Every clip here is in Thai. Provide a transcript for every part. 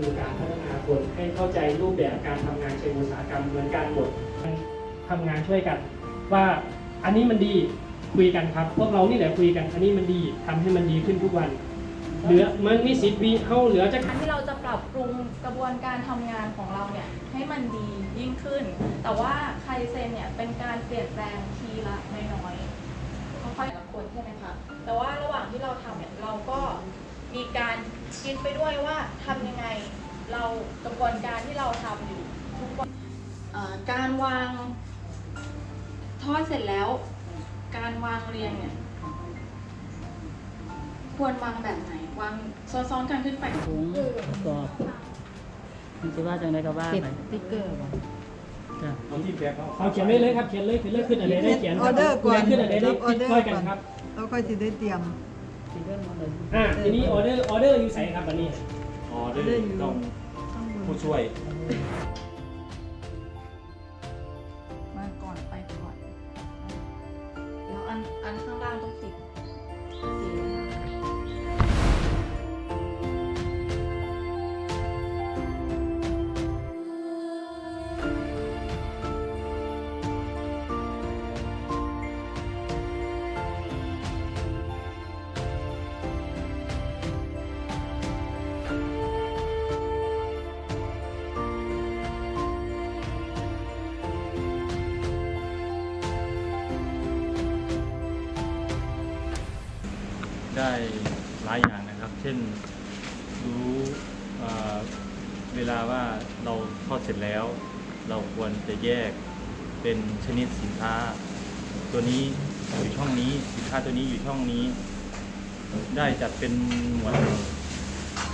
คือการพัฒนาคนให้เข้าใจรูปแบบการทำงานเชิงอุตสาหกรรมเหมือนกันหมดทำงานช่วยกัน ว่าอันนี้มันดีคุยกันครับ พวกเรานี่แหละคุยกัน อันนี้มันดีทำให้มันดีขึ้นทุกวัน เหลือมันมีสิทธิ์วีเข้าเหลือจะการที่เราจะปรับปรุงกระบวนการทำงานของเราเนี่ยให้มันดียิ่งขึ้น แต่ว่าไคเซนเนี่ยเป็นการเปลี่ยนแปลงทีละน้ คิดไปด้วยว่าทำยังไงเรากระบวนการที่เราทำอยู่ทุกวันเอ่อการวางทอดเสร็จแล้ว การวางเรียงเนี่ยควรวางแบบไหนวางซ้อนๆกันขึ้นไปถุงกรอบมันจะว่าจังไดก็ว่าติดไปสติ๊กเกอร์บ่จ้ะเอาเขียนไว้เลยครับเขียนเลยเขียนเลยขึ้นอะไรได้เขียนออเดอร์ก่อนขึ้นอะไรได้ออคิดเดอร์ช่วยก่กัอนนครับแล้วค่อยสิได้เตรียม ติดเรื่องหมดเลยอ่าทีนี้ออเดอร์ออเดอร์อยู่ใส่ครับอันนี้ออเดอร์ต้องข้างบนผู้ช่วย มาก่อนไปก่อนแล้วอันอันข้างล่างต้องติดสี ได้หลายอย่างนะครับ เช่นรู้เวลาว่าเราทอดเสร็จแล้ว เราควรจะแยกเป็นชนิดสินค้า ตัวนี้อยู่ช่องนี้สินค้าตัวนี้อยู่ช่องนี้ ได้จัดเป็นหมวด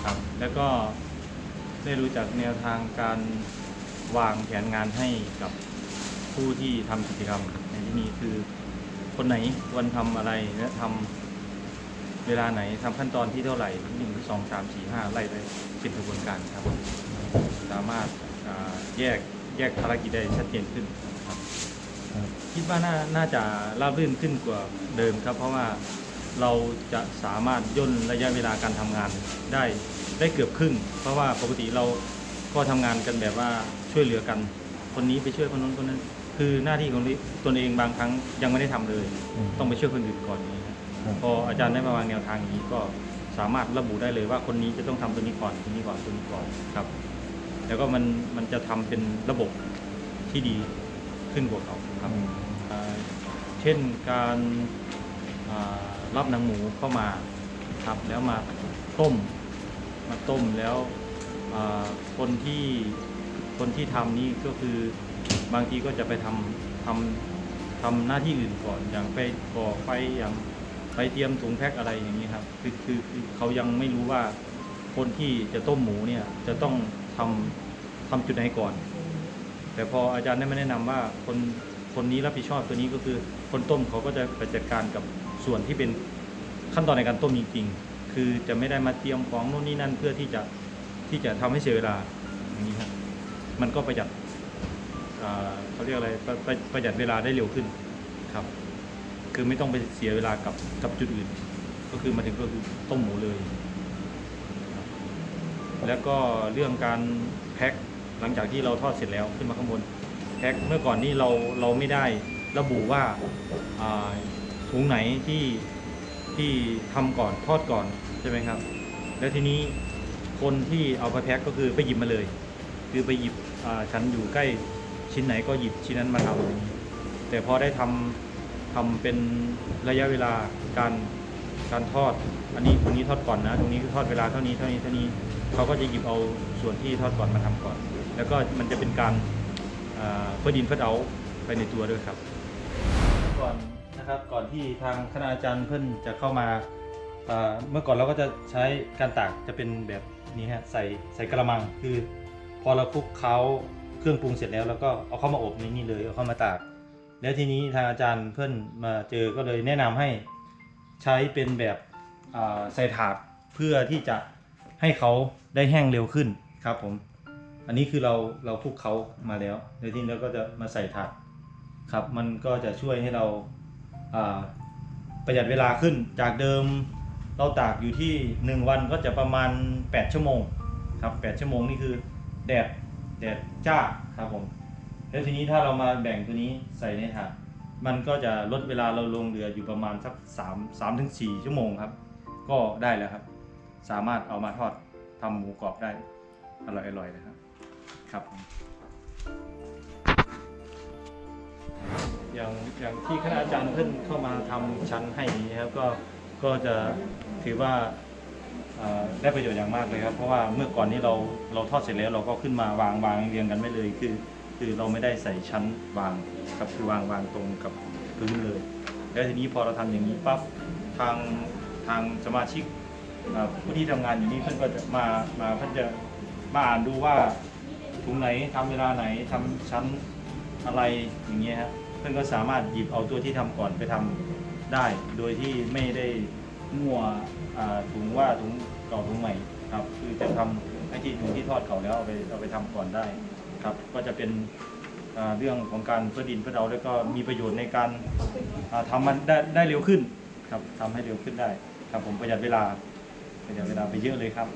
ครับ แล้วก็ได้รู้จักแนวทางการวางแผนงานให้กับผู้ที่ทำกิจกรรมในที่นี้คือคนไหนควรทำอะไรและทำ เวลาไหนทำขั้นตอนที่เท่าไหร่หนึ่งสองสามสี่ห้าไล่ไปเป็นกระบวนการครับ สามารถอ่าแยกแยกภารกิจได้ชัดเจนขึ้นครับคิดว่าน่าน่าจะราบรื่นขึ้นกว่าเดิมครับ เพราะว่าเราจะสามารถย่นระยะเวลาการทำงานได้ได้เกือบครึ่ง เพราะว่าปกติเราก็ทำงานกันแบบว่าช่วยเหลือกัน คนนี้ไปช่วยคนนู้นคนนั้น คือหน้าที่ของตนเองบางครั้งยังไม่ได้ทำเลย ต้องไปช่วยคนอื่นก่อนอย่างนี้ครับ พออาจารย์ได้มาวางแนวทางอย่างนี้ก็สามารถระบุได้เลยว่าคนนี้จะต้องทำตัวนี้ก่อนตัวนี้ก่อนตัวนี้ก่อนครับ แล้วก็มันมันจะทำเป็นระบบที่ดีขึ้นกว่าเขาครับอ่าเช่นการอ่ารับหนังหมูเข้ามาครับแล้วมาต้ม มาต้มแล้วอ่าคนที่คนที่ทำนี่ก็คือบางทีก็จะไปทำทำทำหน้าที่อื่นก่อนอย่างไปก่อไฟอย่าง ไปเตรียมถุงแพ็คอะไรอย่างนี้ครับคือคือคือเขายังไม่รู้ว่าคนที่จะต้มหมูเนี่ยจะต้องทำทำจุดไหนก่อน แต่พออาจารย์ได้มาแนะนำว่าคนคนนี้รับผิดชอบตัวนี้ก็คือ คนต้มเขาก็จะไปจัดการกับส่วนที่เป็นขั้นตอนในการต้มจริงๆคือจะไม่ได้มาเตรียมของโน่นนี่นั่นเพื่อที่จะที่จะทำให้เสียเวลาอย่างนี้ครับมันก็ประหยัดอ่าเขาเรียกอะไรประประประหยัดเวลาได้เร็วขึ้นครับ คือไม่ต้องไปเสียเวลากับกับจุดอื่น ก็คือมาถึงก็คือต้มหมูเลย แล้วก็เรื่องการแพ็คหลังจากที่เราทอดเสร็จแล้วขึ้นมาข้างบนแพ็คเมื่อก่อนนี้เราเราไม่ได้ระบุว่าอ่าถุงไหนที่ที่ทำก่อนทอดก่อนใช่ไหมครับ แล้วทีนี้คนที่เอาไปแพ็คก็คือไปหยิบมาเลย คือไปหยิบอ่าฉันอยู่ใกล้ชิ้นไหนก็หยิบชิ้นนั้นมาทำอย่างนี้แต่พอได้ทำ ทำเป็นระยะเวลาการการทอด อันนี้ตรงนี้ทอดก่อนนะ ตรงนี้คือทอดเวลาเท่านี้เท่านี้เท่านี้เขาก็จะหยิบเอาส่วนที่ทอดก่อนมาทำก่อน แล้วก็มันจะเป็นการอ่าเพื่อดินเพื่อเอาไปในตัวด้วยครับก่อนนะครับก่อนที่ทางคณะอาจารย์เพิ่อนจะเข้ามาเมื่อก่อนเราก็จะใช้การตากจะเป็นแบบนี้ฮะใส่ใส่กระมังคือ พอเราคลุกเคล้าเครื่องปรุงเสร็จแล้วเราก็เอาเข้ามาอบในนี่เลยเอาเข้ามาตาก แล้วทีนี้ทางอาจารย์เพื่อนมาเจอก็เลยแนะนำให้ใช้เป็นแบบอ่าใส่ถาดเพื่อที่จะให้เขาได้แห้งเร็วขึ้นครับผม อันนี้คือเราเราคลุกเขามาแล้วแล้วทีนี้เราก็จะมาใส่ถาดครับ มันก็จะช่วยให้เราอ่าประหยัดเวลาขึ้นจากเดิมเราตากอยู่ที่1วันก็จะประมาณ 8 ชั่วโมงครับแปดชั่วโมงนี่คือแดดแดดจ้าครับผม แล้วทีนี้ถ้าเรามาแบ่งตัวนี้ใส่ในถาดมันก็จะลดเวลาเราลงเรืออยู่ประมาณสักสามถึงสี่ชั่วโมงครับ ก็ได้แล้วครับ สามารถเอามาทอดทำหมูกรอบได้อร่อยอร่อยนะครับ ครับอย่างอย่างที่คณะอาจารย์เพิ่นเข้ามาทำชั้นให้นี้ครับก็ก็จะถือว่าได้ประโยชน์อย่างมากเลยครับ เพราะว่าเมื่อก่อนนี้เราเราทอดเสร็จแล้วเราก็ขึ้นมาวางวางเรียงกันไม่เลยคือ คือเราไม่ได้ใส่ชั้นวางครับคือวางวางตรงกับพื้นเลย แล้วทีนี้พอเราทำอย่างนี้ปั๊บทางทางสมาชิกผู้ที่ทำงานอยู่นี่เพื่อนก็จะมามาเพื่อนจะมาอ่านดูว่าถุงไหนทำเวลาไหนทำชั้นอะไรอย่างเงี้ยฮะเพื่อนก็สามารถหยิบเอาตัวที่ทำก่อนไปทำได้ โดยที่ไม่ได้มั่วถุงว่าถุงเก่าถุงใหม่ครับ คือจะทำไอ้ที่ถุงที่ทอดเก่าแล้วเอาไปเอาไปทำก่อนได้ ครับก็จะเป็นเรื่องของการเพื่อดินเพื่อเราแล้วก็มีประโยชน์ในการอ่าทำมันได้ได้เร็วขึ้นครับทำให้เร็วขึ้นได้ครับผมประหยัดเวลาประหยัดเวลาไปเยอะเลยครับ